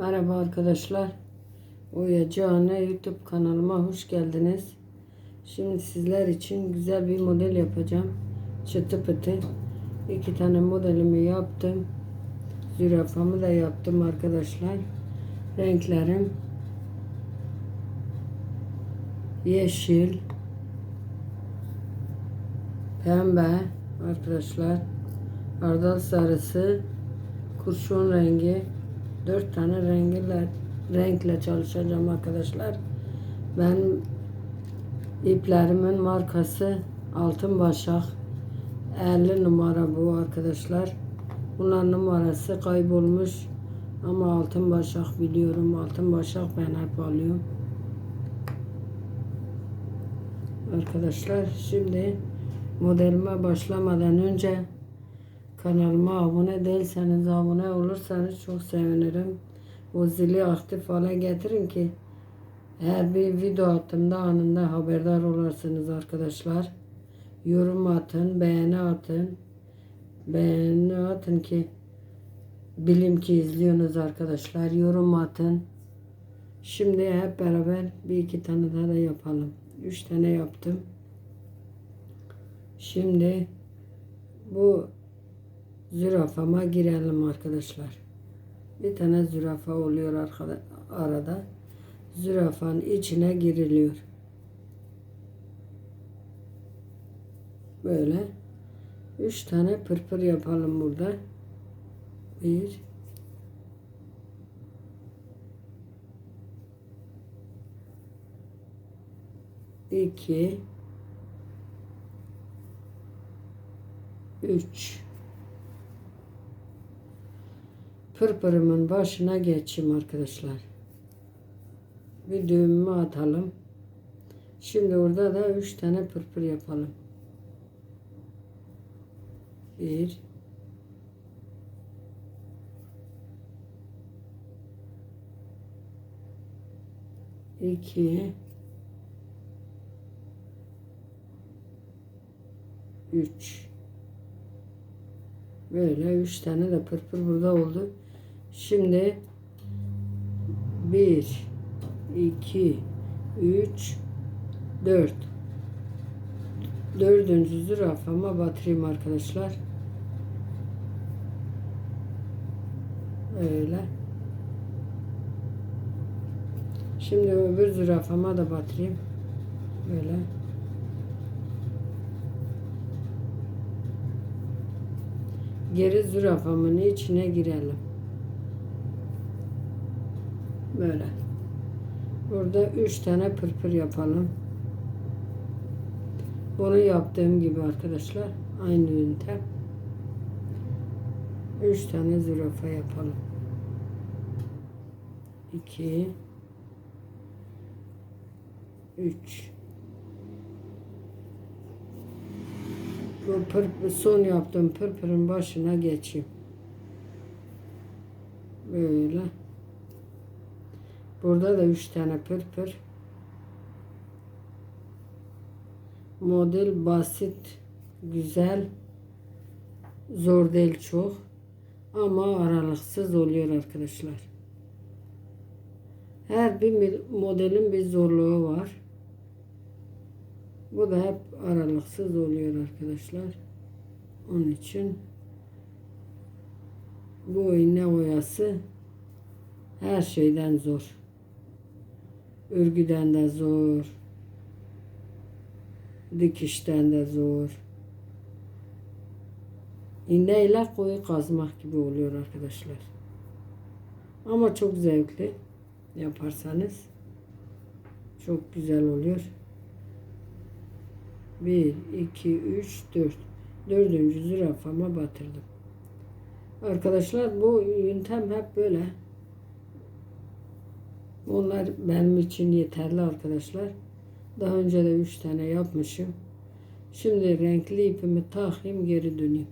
Merhaba arkadaşlar. Oya Cane YouTube kanalıma hoş geldiniz. Şimdi sizler için güzel bir model yapacağım. Çıtı pıtı. İki tane modelimi yaptım. Zürafamı da yaptım arkadaşlar. Renklerim yeşil, pembe arkadaşlar. Ardal sarısı, kurşun rengi, dört tane rengiyle renkle çalışacağım arkadaşlar. Ben iplerimin markası Altın Başak 50 numara bu arkadaşlar. Bunların numarası kaybolmuş ama Altın Başak biliyorum. Altın Başak ben hep alıyorum. Arkadaşlar şimdi modelime başlamadan önce Kanalıma abone değilseniz abone olursanız çok sevinirim. O zili aktif hale getirin ki her bir video attığımda anında haberdar olursunuz arkadaşlar. Yorum atın, beğeni atın. Beğeni atın ki bilim ki izliyorsunuz arkadaşlar. Yorum atın. Şimdi hep beraber bir iki tane daha da yapalım. Üç tane yaptım. Şimdi bu zürafama girelim arkadaşlar. Bir tane zürafa oluyor arkada, arada. Zürafanın içine giriliyor. Böyle. Üç tane pırpır yapalım burada. Bir. iki, üç. Pırpırımın başına geçeyim arkadaşlar. Bir düğümümü atalım. Şimdi orada da üç tane pırpır yapalım. Bir. iki, üç. Böyle üç tane de pırpır burada oldu. Şimdi bir, iki, üç, dört. Dördüncü zürafama batırayım arkadaşlar. Öyle. Şimdi öbür zürafama da batırayım. Böyle. Geri zürafamın içine girelim. Böyle. Burada üç tane pırpır yapalım. Bunu yaptığım gibi arkadaşlar. Aynı yöntem. Üç tane zürafa yapalım. İki. Üç. Bu pırpır, son yaptığım pırpırın başına geçeyim. Böyle. Burada da üç tane pırpır. Model basit, güzel, zor değil çok. Ama aralıksız oluyor arkadaşlar. Her bir modelin bir zorluğu var. Bu da hep aralıksız oluyor arkadaşlar. Onun için bu iğne oyası her şeyden zor. Örgüden de zor. Dikişten de zor. İğneyle koyu kazmak gibi oluyor arkadaşlar. Ama çok zevkli yaparsanız çok güzel oluyor. 1, 2, 3, 4. Dördüncü zürafama batırdım. Arkadaşlar bu yöntem hep böyle. Onlar benim için yeterli arkadaşlar. Daha önce de 3 tane yapmışım. Şimdi renkli ipimi takayım geri döneyim.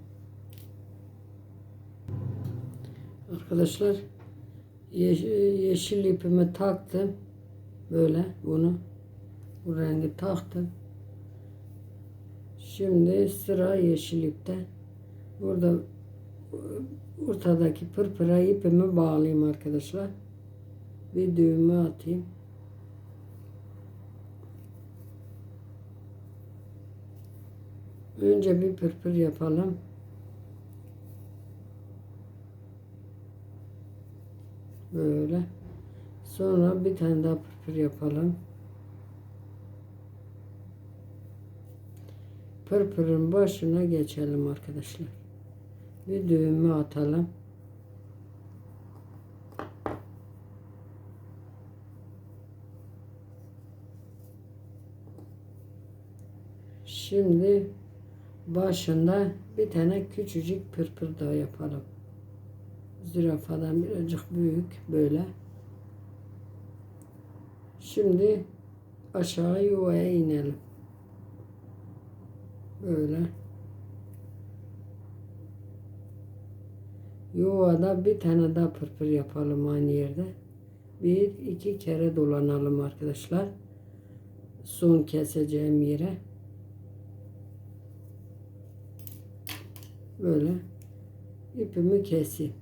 Arkadaşlar yeşil ipimi taktım. Böyle bunu. Bu rengi taktım. Şimdi sıra yeşil ipte. Burada ortadaki pırpıra ipimi bağlayayım arkadaşlar. Bir düğme atayım. Önce bir pırpır yapalım. Böyle. Sonra bir tane daha pırpır yapalım. Pırpırın başına geçelim arkadaşlar. Bir düğme atalım. Şimdi başında bir tane küçücük pırpır daha yapalım. Zürafadan birazcık büyük böyle. Şimdi aşağı yuvaya inelim. Böyle. Yuvada bir tane daha pırpır yapalım aynı yerde. Bir iki kere dolanalım arkadaşlar. Son keseceğim yere. Böyle ipimi keseyim.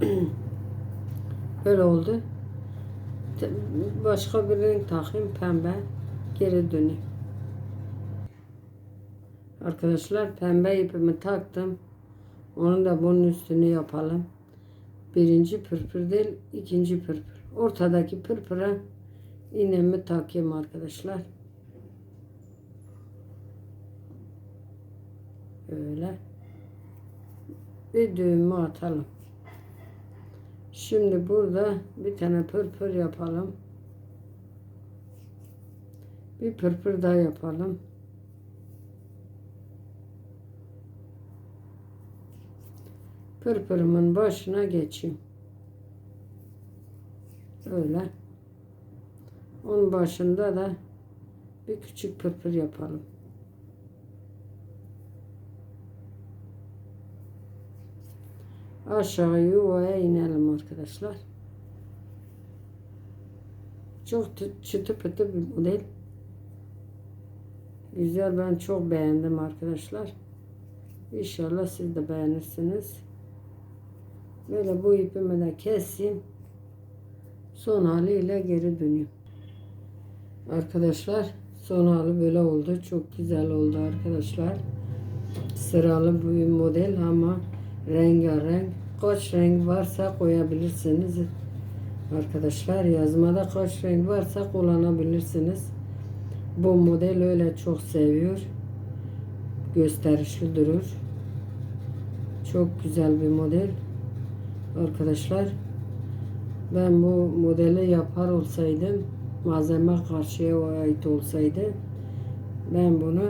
Böyle oldu. Başka bir renk takayım pembe. Geri döneyim. Arkadaşlar pembe ipimi taktım. Onu da bunun üstünü yapalım. Birinci pırpır değil, ikinci pırpır. Ortadaki pırpıra iğnemi takayım arkadaşlar. Böyle. Bir düğme atalım. Şimdi burada bir tane pırpır yapalım. Bir pırpır daha yapalım. Pırpırımın başına geçeyim. Öyle. Onun başında da bir küçük pırpır yapalım. Aşağı yuvaya inelim arkadaşlar. Çok tı- çıtı pıtı bir model. Güzel ben çok beğendim arkadaşlar. İnşallah siz de beğenirsiniz. Böyle bu ipimi de keseyim. Son haliyle geri dönüyorum. Arkadaşlar son hali böyle oldu. Çok güzel oldu arkadaşlar. Sıralı bir model ama rengarenk. Kaç renk varsa koyabilirsiniz. Arkadaşlar yazmada kaç renk varsa kullanabilirsiniz. Bu model öyle çok seviyor. Gösterişli durur. Çok güzel bir model. Arkadaşlar ben bu modeli yapar olsaydım malzeme karşıya ait olsaydı ben bunu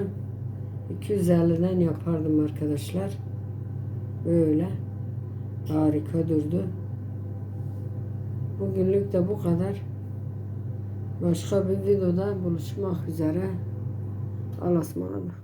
250'den yapardım arkadaşlar. Böyle harika durdu. Bugünlük de bu kadar. Başka bir videoda buluşmak üzere. Allah'a ısmarladık.